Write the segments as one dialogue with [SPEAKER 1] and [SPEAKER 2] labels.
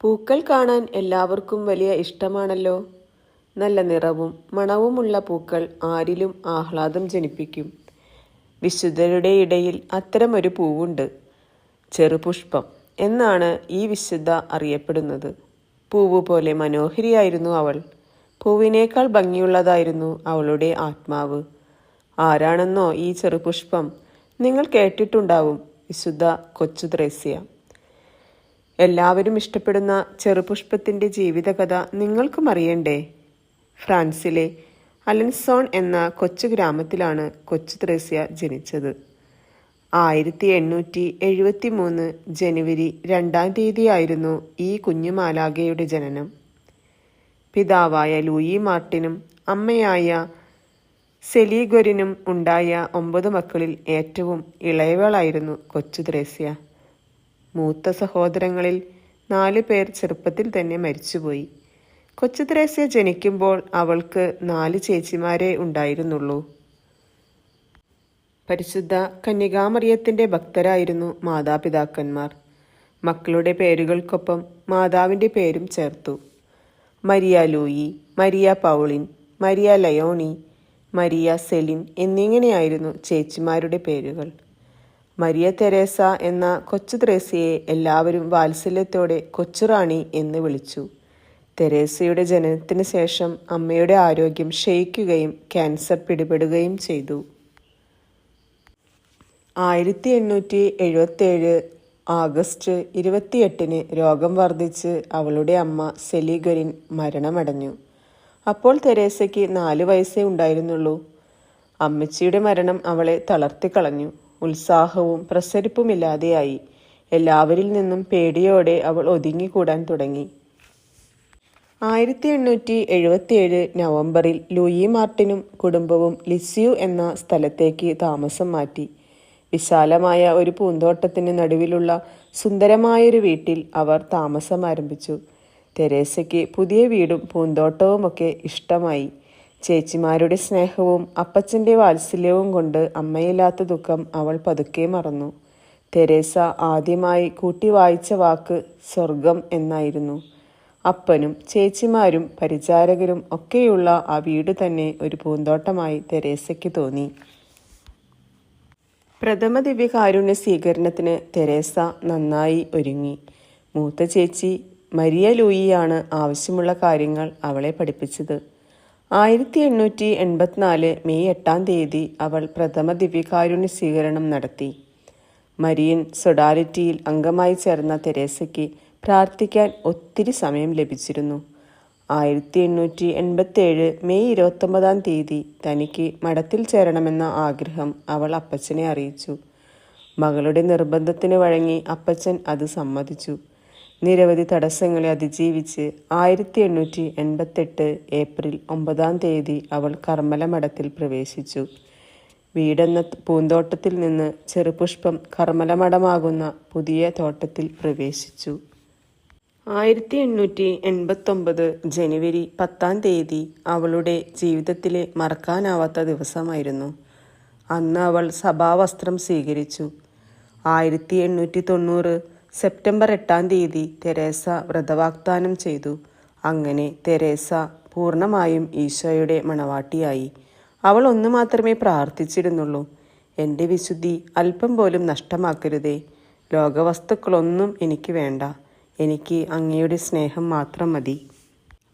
[SPEAKER 1] പൂക്കൾ കാണാൻ എല്ലാവർക്കും വലിയ ഇഷ്ടമാണല്ലോ. നല്ല നിറവും മണവുമുള്ള പൂക്കൾ ആരിലും ആഹ്ലാദം ജനിപ്പിക്കും. വിശുദ്ധരുടെ ഇടയിൽ അത്തരമൊരു പൂവുണ്ട്. ചെറുപുഷ്പം എന്നാണ് ഈ വിശുദ്ധ അറിയപ്പെടുന്നത്. പൂവ് പോലെ മനോഹരിയായിരുന്നു അവൾ. പൂവിനേക്കാൾ ഭംഗിയുള്ളതായിരുന്നു അവളുടെ ആത്മാവ്. ആരാണെന്നോ ഈ ചെറുപുഷ്പം നിങ്ങൾ കേട്ടിട്ടുണ്ടാവും. വിശുദ്ധ കൊച്ചു ത്രേസ്യ എല്ലാവരും ഇഷ്ടപ്പെടുന്ന ചെറുപുഷ്പത്തിന്റെ ജീവിതകഥ നിങ്ങൾക്കും അറിയണ്ടേ? ഫ്രാൻസിലെ അലൻസോൺ എന്ന കൊച്ചു ഗ്രാമത്തിലാണ് കൊച്ചു ത്രേസ്യ ജനിച്ചത്. ആയിരത്തി എണ്ണൂറ്റി എഴുപത്തി മൂന്ന് ജനുവരി രണ്ടാം തീയതിയായിരുന്നു ഈ കുഞ്ഞുമാലാകയുടെ ജനനം. പിതാവായ ലൂയി മാർട്ടിനും അമ്മയായ സെലീഗൊരിനും ഉണ്ടായ ഒമ്പത് മക്കളിൽ ഏറ്റവും ഇളയവളായിരുന്നു കൊച്ചു ത്രേസ്യ. മൂത്ത സഹോദരങ്ങളിൽ നാല് പേർ ചെറുപ്പത്തിൽ തന്നെ മരിച്ചുപോയി. കൊച്ചു ത്രേസ്യ ജനിക്കുമ്പോൾ അവൾക്ക് നാല് ചേച്ചിമാരെ ഉണ്ടായിരുന്നുള്ളൂ. പരിശുദ്ധ കന്യകാമറിയത്തിന്റെ ഭക്തരായിരുന്നു മാതാപിതാക്കന്മാർ. മക്കളുടെ പേരുകൾക്കൊപ്പം മാതാവിന്റെ പേരും ചേർത്തു. Maria Louie Maria Pauline Maria Leonie Maria Celine എന്നിങ്ങനെയായിരുന്നു ചേച്ചിമാരുടെ പേരുകൾ. മരിയ തെരേസ എന്ന കൊച്ചു ത്രേസയെ എല്ലാവരും വാത്സല്യത്തോടെ കൊച്ചുറാണി എന്ന് വിളിച്ചു. തെരേസയുടെ ജനനത്തിന് ശേഷം അമ്മയുടെ ആരോഗ്യം ക്ഷയിക്കുകയും ക്യാൻസർ പിടിപെടുകയും ചെയ്തു. ആയിരത്തി എണ്ണൂറ്റി എഴുപത്തേഴ് ആഗസ്റ്റ് ഇരുപത്തിയെട്ടിന് രോഗം വർദ്ധിച്ച് അവളുടെ അമ്മ സെലിഗരിൻ മരണമടഞ്ഞു. അപ്പോൾ തെരേസയ്ക്ക് നാല് വയസ്സേ ഉണ്ടായിരുന്നുള്ളൂ. അമ്മച്ചിയുടെ മരണം അവളെ തളർത്തിക്കളഞ്ഞു. ഉത്സാഹവും പ്രസരിപ്പുമില്ലാതെയായി. എല്ലാവരിൽ നിന്നും പേടിയോടെ അവൾ ഒതുങ്ങിക്കൂടാൻ തുടങ്ങി. ആയിരത്തി എണ്ണൂറ്റി എഴുപത്തിയേഴ് നവംബറിൽ ലൂയി മാർട്ടിനും കുടുംബവും ലിസ്യു എന്ന സ്ഥലത്തേക്ക് താമസം മാറ്റി. വിശാലമായ ഒരു പൂന്തോട്ടത്തിന് നടുവിലുള്ള സുന്ദരമായൊരു വീട്ടിൽ അവർ താമസം ആരംഭിച്ചു തെരേസയ്ക്ക് പുതിയ വീടും പൂന്തോട്ടവുമൊക്കെ ഇഷ്ടമായി. ചേച്ചിമാരുടെ സ്നേഹവും അപ്പച്ചന്റെ വാത്സല്യവും കൊണ്ട് അമ്മയില്ലാത്ത ദുഃഖം അവൾ പതുക്കെ മറന്നു. തെരേസ ആദ്യമായി കൂട്ടി വായിച്ച വാക്ക് സ്വർഗം എന്നായിരുന്നു. അപ്പനും ചേച്ചിമാരും പരിചാരകരും ഒക്കെയുള്ള ആ വീട് തന്നെ ഒരു പൂന്തോട്ടമായി തെരേസയ്ക്ക് തോന്നി. പ്രഥമ ദിവ്യകാരുണ്യ സ്വീകരണത്തിന് തെരേസ നന്നായി ഒരുങ്ങി. മൂത്ത ചേച്ചി മരിയ ലൂയിയാണ് ആവശ്യമുള്ള കാര്യങ്ങൾ അവളെ പഠിപ്പിച്ചത്. ആയിരത്തി എണ്ണൂറ്റി എൺപത്തിനാല് മെയ് എട്ടാം തീയതി അവൾ പ്രഥമ ദിവ്യകാരുണ്യ സ്വീകരണം നടത്തി. മരിയൻ സൊഡാലിറ്റിയിൽ അംഗമായി ചേർന്ന തെരേസയ്ക്ക് പ്രാർത്ഥിക്കാൻ ഒത്തിരി സമയം ലഭിച്ചിരുന്നു. ആയിരത്തി എണ്ണൂറ്റി എൺപത്തേഴ് മെയ് ഇരുപത്തൊമ്പതാം തീയതി തനിക്ക് മഠത്തിൽ ചേരണമെന്ന ആഗ്രഹം അവൾ അപ്പച്ചനെ അറിയിച്ചു. മകളുടെ നിർബന്ധത്തിന് വഴങ്ങി അപ്പച്ചൻ അത് സമ്മതിച്ചു. നിരവധി തടസ്സങ്ങളെ അതിജീവിച്ച് ആയിരത്തി എണ്ണൂറ്റി എൺപത്തെട്ട് ഏപ്രിൽ ഒമ്പതാം തീയതി അവൾ കർമ്മല മഠത്തിൽ പ്രവേശിച്ചു. വീടെന്ന പൂന്തോട്ടത്തിൽ നിന്ന് ചെറുപുഷ്പം കർമ്മലമഠമാകുന്ന പുതിയ തോട്ടത്തിൽ പ്രവേശിച്ചു. ആയിരത്തി എണ്ണൂറ്റി എൺപത്തൊമ്പത് ജനുവരി പത്താം തീയതി അവളുടെ ജീവിതത്തിലെ മറക്കാനാവാത്ത ദിവസമായിരുന്നു. അന്ന് അവൾ സഭാവസ്ത്രം സ്വീകരിച്ചു. ആയിരത്തി എണ്ണൂറ്റി തൊണ്ണൂറ് സെപ്റ്റംബർ എട്ടാം തീയതി തെരേസ വ്രതവാഗ്ദാനം ചെയ്തു. അങ്ങനെ തെരേസ പൂർണമായും ഈശോയുടെ മണവാട്ടിയായി. അവൾ ഒന്നു മാത്രമേ പ്രാർത്ഥിച്ചിരുന്നുള്ളൂ. എന്റെ വിശുദ്ധി അല്പം പോലും നഷ്ടമാക്കരുതേ. ലോകവസ്തുക്കളൊന്നും എനിക്ക് വേണ്ട. എനിക്ക് അങ്ങയുടെ സ്നേഹം മാത്രം മതി.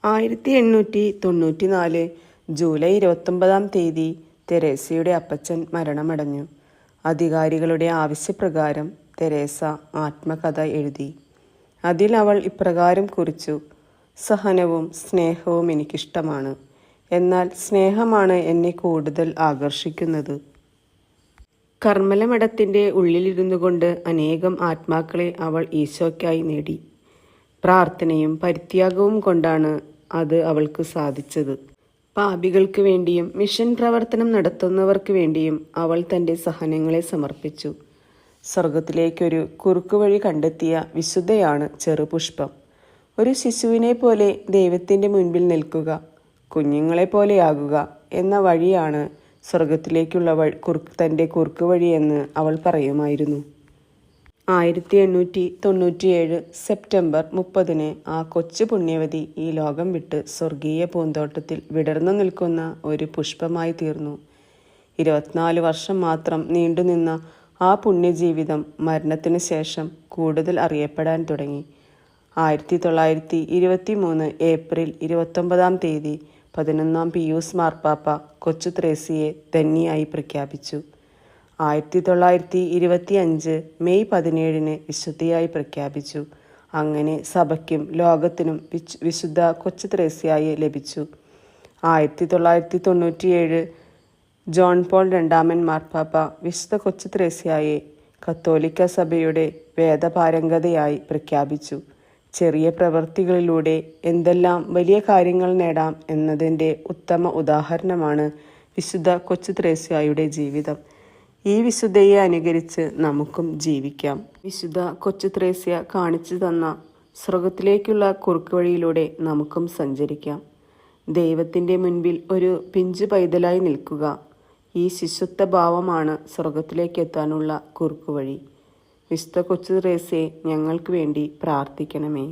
[SPEAKER 1] ആയിരത്തി എണ്ണൂറ്റി തൊണ്ണൂറ്റി നാല് ജൂലൈ ഇരുപത്തൊമ്പതാം തീയതി തെരേസയുടെ അപ്പച്ചൻ മരണമടഞ്ഞു. അധികാരികളുടെ ആവശ്യപ്രകാരം തെരേസ ആത്മകഥ എഴുതി. അതിൽ അവൾ ഇപ്രകാരം കുറിച്ചു സഹനവും സ്നേഹവും എനിക്കിഷ്ടമാണ്. എന്നാൽ സ്നേഹമാണ് എന്നെ കൂടുതൽ ആകർഷിക്കുന്നത്. കർമ്മലമഠത്തിന്റെ ഉള്ളിലിരുന്നു കൊണ്ട് അനേകം ആത്മാക്കളെ അവൾ ഈശോയ്ക്കായി നേടി. പ്രാർത്ഥനയും പരിത്യാഗവും കൊണ്ടാണ് അത് അവൾക്ക് സാധിച്ചത്. പാപികൾക്ക് വേണ്ടിയും മിഷൻ പ്രവർത്തനം നടത്തുന്നവർക്ക് വേണ്ടിയും അവൾ തന്റെ സഹനങ്ങളെ സമർപ്പിച്ചു. സ്വർഗത്തിലേക്കൊരു കുറുക്കുവഴി കണ്ടെത്തിയ വിശുദ്ധയാണ് ചെറുപുഷ്പം. ഒരു ശിശുവിനെ പോലെ ദൈവത്തിന്റെ മുൻപിൽ നിൽക്കുക കുഞ്ഞുങ്ങളെ പോലെയാകുക എന്ന വഴിയാണ് സ്വർഗത്തിലേക്കുള്ള വഴി കുറുക്ക് തന്റെ കുറുക്ക് വഴിയെന്ന് അവൾ പറയുമായിരുന്നു. ആയിരത്തി എണ്ണൂറ്റി തൊണ്ണൂറ്റിയേഴ് സെപ്റ്റംബർ മുപ്പതിന് ആ കൊച്ചു പുണ്യവതി ഈ ലോകം വിട്ട് സ്വർഗീയ പൂന്തോട്ടത്തിൽ വിടർന്നു നിൽക്കുന്ന ഒരു പുഷ്പമായി തീർന്നു. ഇരുപത്തിനാല് വർഷം മാത്രം നീണ്ടുനിന്ന ആ പുണ്യജീവിതം മരണത്തിന് ശേഷം കൂടുതൽ അറിയപ്പെടാൻ തുടങ്ങി. ആയിരത്തി തൊള്ളായിരത്തി ഇരുപത്തി മൂന്ന് ഏപ്രിൽ ഇരുപത്തൊമ്പതാം തീയതി പതിനൊന്നാം പിയൂസ് മാർപ്പാപ്പ കൊച്ചു ത്രേസിയെ ധന്യയായി പ്രഖ്യാപിച്ചു. ആയിരത്തി തൊള്ളായിരത്തി ഇരുപത്തി അഞ്ച് മെയ് പതിനേഴിന് വിശുദ്ധിയായി പ്രഖ്യാപിച്ചു. അങ്ങനെ സഭയ്ക്കും ലോകത്തിനും വിശുദ്ധ കൊച്ചു ത്രേസ്യായി ലഭിച്ചു. ആയിരത്തി തൊള്ളായിരത്തി തൊണ്ണൂറ്റിയേഴ് ജോൺ പോൾ രണ്ടാമൻ മാർപ്പാപ്പ വിശുദ്ധ കൊച്ചു ത്രേസ്യായെ കത്തോലിക്ക സഭയുടെ വേദപാരംഗതയായി പ്രഖ്യാപിച്ചു. ചെറിയ പ്രവൃത്തികളിലൂടെ എന്തെല്ലാം വലിയ കാര്യങ്ങൾ നേടാം എന്നതിന്റെ ഉത്തമ ഉദാഹരണമാണ് വിശുദ്ധ കൊച്ചു ത്രേസ്യായുടെ ജീവിതം. ഈ വിശുദ്ധയെ അനുകരിച്ച് നമുക്കും ജീവിക്കാം. വിശുദ്ധ കൊച്ചു ത്രേസ്യ കാണിച്ചു തന്ന സ്വർഗത്തിലേക്കുള്ള കുറുക്കുവഴിയിലൂടെ നമുക്കും സഞ്ചരിക്കാം. ദൈവത്തിന്റെ മുൻപിൽ ഒരു പിഞ്ചു പൈതലായി നിൽക്കുക. ഈ ശിശുത്വ ഭാവമാണ് സ്വർഗത്തിലേക്ക് എത്താനുള്ള കുറുക്കുവഴി വിശുദ്ധ കൊച്ചു ത്രേസ്യെ ഞങ്ങൾക്ക് വേണ്ടി പ്രാർത്ഥിക്കണമേ.